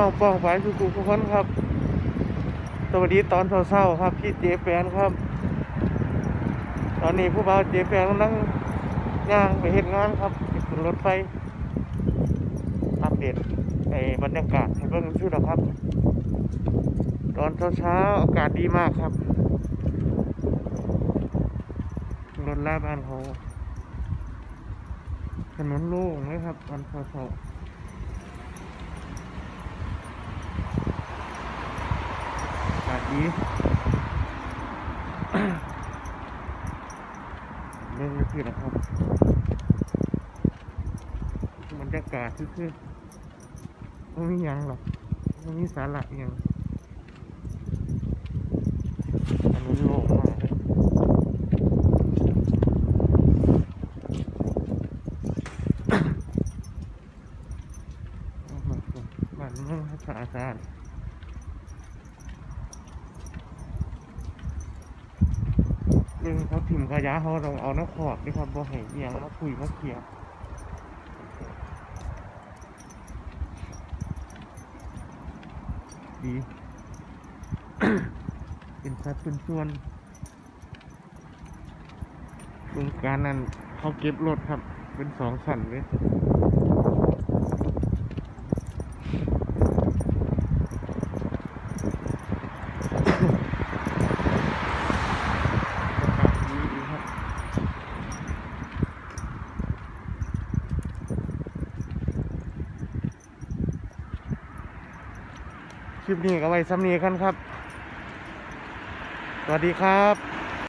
น้องป้องไปทุกๆทุกคนครับ สวัสดีตอนเช้าๆครับ พี่เจแปนครับ ตอนนี้ผู้บ่าวเจแปนกำลังย่างไปเห็นงานครับขึ้นรถไฟอัปเดตในบรรยากาศให้เบิ่องชื่อหรอครับ ตอนเช้าๆอากาศดีมากครับรถลาบ้านเขาถนนโล่งเลยครับตอนเช้าๆ อากาศดีเรื่องนี้คือนะครับบรรยากาศคือๆไม่มียังหรอกไม่มีสาระยังอันนี้โล่งมากบ้านเมืองสะอาด สะอาดหนึ่งเขาถิ่มขยะเขาต้องเอาน้ำขอบด้วยครับบ่ให้เอียงมาคุยมาเคลียร์ดี เป็นสัดเป็นส่วนโครงการนั้นเขาเก็บรถครับ เป็นสองสันเลยอากาศดีดีครับ ค ลิปนี้ก็ไว้ซ้ำนี้กันครับ สวัสดีครับ